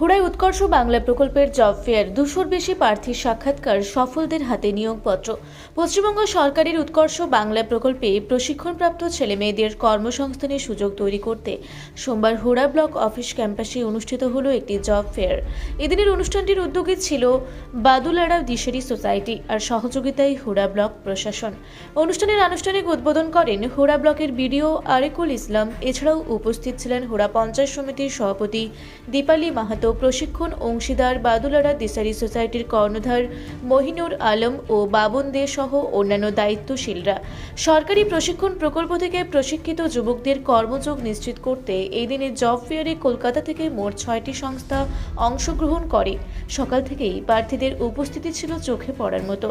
হুড়াই উৎকর্ষ বাংলা প্রকল্পের job fair দুশোর বেশি প্রার্থীর সাক্ষাৎকার সফলদের হাতে নিয়োগপত্র। পশ্চিমবঙ্গ সরকারের উৎকর্ষ বাংলা প্রকল্পে প্রশিক্ষণপ্রাপ্ত ছেলেমেয়েদের কর্মসংস্থানের সুযোগ তৈরি করতে সোমবার হুড়া ব্লক অফিস ক্যাম্পাসে অনুষ্ঠিত হলো একটি জব ফেয়ার। এদিনের অনুষ্ঠানটির উদ্যোগে ছিল বাদুলাড়া দিশেরি সোসাইটি আর সহযোগিতায় হুড়া ব্লক প্রশাসন। অনুষ্ঠানের আনুষ্ঠানিক উদ্বোধন করেন হুড়া ব্লকের বিডিও আরেকুল ইসলাম। এছাড়াও উপস্থিত ছিলেন হুড়া পঞ্চায়েত সমিতির সভাপতি দীপালি মাহাতো প্রশিক্ষণ অংশীদার বাদুলাড়া দিশারি সোসাইটির কর্ণধার মহিনুর আলম ও বাবন দে সহ অন্যান্য দায়িত্বশীলরা। সরকারি প্রশিক্ষণ প্রকল্প থেকে প্রশিক্ষিত যুবকদের কর্মযোগ নিশ্চিত করতে এই দিনের জব ফেয়ারে কলকাতা থেকে মোট ছয়টি সংস্থা অংশগ্রহণ করে। সকাল থেকেই প্রার্থীদের উপস্থিতি ছিল চোখে পড়ার মতো।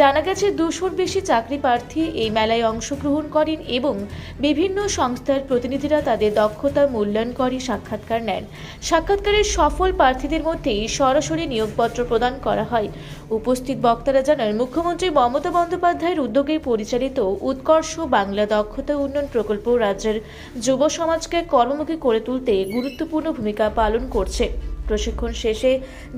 জানা গেছে, দুশোর বেশি চাকরি প্রার্থী এই মেলায় অংশগ্রহণ করেন এবং বিভিন্ন সংস্থার প্রতিনিধিরা তাদের দক্ষতা মূল্যায়ন করে সাক্ষাৎকার নেন। সাক্ষাৎকারের সফল প্রার্থীদের মধ্যেই সরাসরি নিয়োগপত্র প্রদান করা হয়। উপস্থিত বক্তারা জানান, মুখ্যমন্ত্রী মমতা বন্দ্যোপাধ্যায়ের উদ্যোগে পরিচালিত উৎকর্ষ বাংলা দক্ষতা উন্নয়ন প্রকল্প রাজ্যের যুব সমাজকে কর্মমুখী করে তুলতে গুরুত্বপূর্ণ ভূমিকা পালন করছে। প্রশিক্ষণ শেষে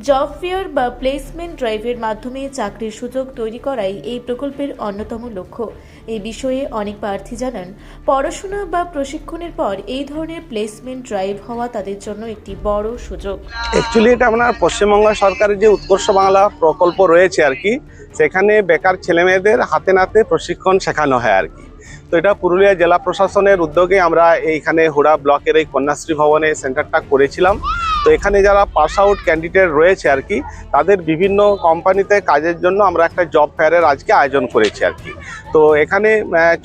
জব ফেয়ার বা প্লেসমেন্ট ড্রাইভের মাধ্যমে চাকরির সুযোগ তৈরি করাই এই প্রকল্পের অন্যতম লক্ষ্য। এই বিষয়ে অনেক প্রার্থী জানান, পড়াশোনা বা প্রশিক্ষণের পর এই ধরনের প্লেসমেন্ট ড্রাইভ হওয়া তাদের জন্য একটি বড় সুযোগ। অ্যাকচুয়ালি এটা আপনার পশ্চিমবঙ্গ সরকারের যে উৎকর্ষ বাংলা প্রকল্প রয়েছে আর কি, সেখানে বেকার ছেলেমেয়েদের হাতে নাতে প্রশিক্ষণ শেখানো হয় আর কি। তো এটা পুরুলিয়া জেলা প্রশাসনের উদ্যোগে আমরা এইখানে হুড়া ব্লকের এই কন্যাশ্রী ভবনে সেন্টারটা করেছিলাম। তো এখানে যারা পাস আউট ক্যান্ডিডেট রয়েছে আর কি, তাদের বিভিন্ন কোম্পানিতে কাজের জন্য আমরা একটা জব ফেয়ারের আজকে আয়োজন করেছি আর কি। তো এখানে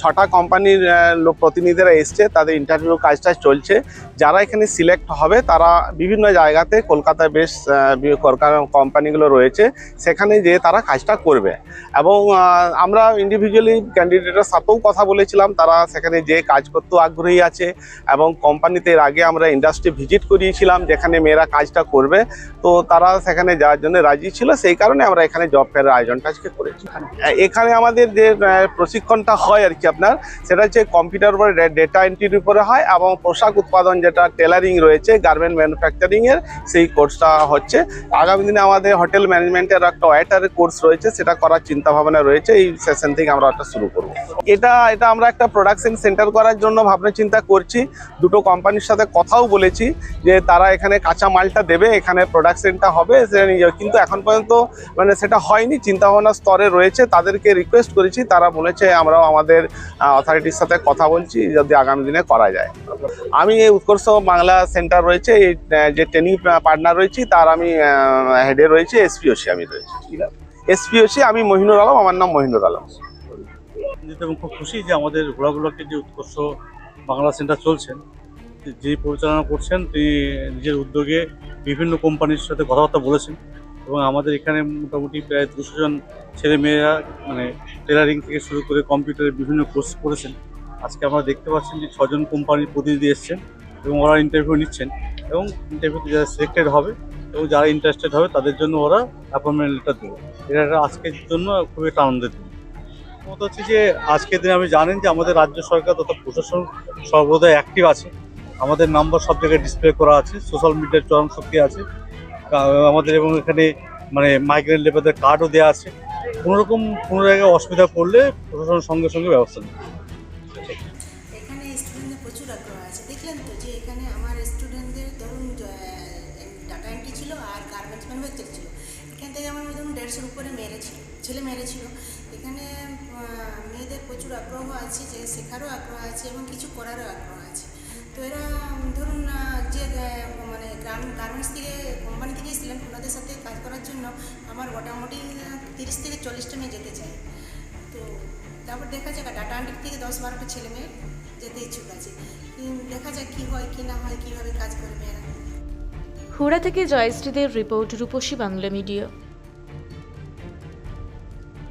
ছটা কোম্পানির লোক প্রতিনিধিরা এসছে, তাদের ইন্টারভিউ কাজটা চলছে। যারা এখানে সিলেক্ট হবে, তারা বিভিন্ন জায়গাতে, কলকাতায় বেশ কোম্পানিগুলো রয়েছে, সেখানে যেয়ে তারা কাজটা করবে। এবং আমরা ইন্ডিভিজুয়ালি ক্যান্ডিডেটের সাথেও কথা বলেছিলাম, তারা সেখানে যে কাজ করতেও আগ্রহী আছে। এবং কোম্পানিতে এর আগে আমরা ইন্ডাস্ট্রি ভিজিট করিয়েছিলাম, যেখানে মেয়েরা কাজটা করবে, তো তারা সেখানে যাওয়ার জন্য রাজি ছিল, সেই কারণে আমরা এখানে জব ফেয়ারের আয়োজনটা আজকে করেছি। এখানে আমাদের যে প্রশিক্ষণটা হয় আর কি আপনার, সেটা হচ্ছে কম্পিউটার উপরে ডেটা এন্ট্রির উপরে হয় এবং পোশাক উৎপাদন যেটা টেলারিং রয়েছে গার্মেন্ট ম্যানুফ্যাকচারিংয়ের সেই কোর্সটা হচ্ছে। আগামী দিনে আমাদের হোটেল ম্যানেজমেন্টের একটা ওয়েটারের কোর্স রয়েছে, সেটা করার চিন্তা ভাবনা রয়েছে, এই সেশন থেকে আমরা ওটা শুরু করব। এটা এটা আমরা একটা প্রোডাকশন সেন্টার করার জন্য ভাবনা চিন্তা করছি। দুটো কোম্পানির সাথে কথাও বলেছি যে তারা এখানে কাঁচা মালটা দেবে, এখানে প্রোডাকশনটা হবে কিন্তু এখন পর্যন্ত মানে সেটা হয়নি চিন্তা ভাবনা স্তরে রয়েছে, তাদেরকে রিকোয়েস্ট করেছি, তারা বলেছে আমরাও আমাদের অথরিটির সাথে কথা বলছি, যদি আগামী দিনে করা যায়। আমি এই উৎকর্ষ বাংলা সেন্টার রয়েছে, এই যে ট্রেনিং পার্টনার রয়েছি, তার আমি হেডে রয়েছে এসপিওসি আমি রয়েছি। এসপিওসি আমি মহিনুর আলম, আমার নাম মহিনুর আলম। খুব খুশি যে আমাদের ঘোড়াগুলোকে যে উৎকর্ষ বাংলা সেন্টার চলছেন যে পরিচালনা করছেন, তিনি নিজের উদ্যোগে বিভিন্ন কোম্পানির সাথে কথাবার্তা বলেছেন এবং আমাদের এখানে মোটামুটি প্রায় দুশো জন ছেলে মেয়েরা মানে টেলারিং থেকে শুরু করে কম্পিউটারের বিভিন্ন কোর্স করেছেন। আজকে আমরা দেখতে পাচ্ছেন যে ছজন কোম্পানির প্রতিনিধি এসছেন এবং ওরা ইন্টারভিউ নিচ্ছেন এবং ইন্টারভিউতে যারা সিলেক্টেড হবে এবং যারা ইন্টারেস্টেড হবে, তাদের জন্য ওরা অ্যাপয়েন্টমেন্ট লেটার দেবে। এটা আজকের জন্য খুবই একটা আনন্দের দিন। মত হচ্ছে যে আজকের দিনে আমি জানেন যে আমাদের রাজ্য সরকার তথা প্রশাসন সর্বদাই অ্যাক্টিভ আছে। আমাদের নাম্বার সব জায়গায় ডিসপ্লে করা আছে সোশ্যাল মিডিয়ার চরম শক্তি আছে। আমাদের এবং এখানে মানে মাইগ্রেন্ট লেবারদের কার্ডও দেওয়া আছে। কোনো রকম, কোনো জায়গায় অসুবিধা পড়লে প্রশাসন সঙ্গে সঙ্গে ব্যবস্থা নেবে। প্রচুর আছে। ছিল এখানে মেয়েদের প্রচুর আগ্রহ আছে, যে শেখারও আগ্রহ আছে এবং কিছু করারও আগ্রহ আছে। তো এরা ধরুন যে মানে গ্রাম গার্মেন্টস থেকে কোম্পানি থেকে এসেছিলেন ওনাদের সাথে কাজ করার জন্য, আমার মোটামুটি তিরিশ থেকে চল্লিশটা মেয়ে যেতে চায়। তো তারপর দেখা যাক ডাটা এন্ট্রি থেকে দশ বারোটা ছেলে মেয়ে যেতে ইচ্ছুক আছে। দেখা যাক কী হয়, কী না হয়, কীভাবে কাজ করবে এরা। হুড়া থেকে জয়শ্রীদের রিপোর্ট রূপসী বাংলা মিডিয়া।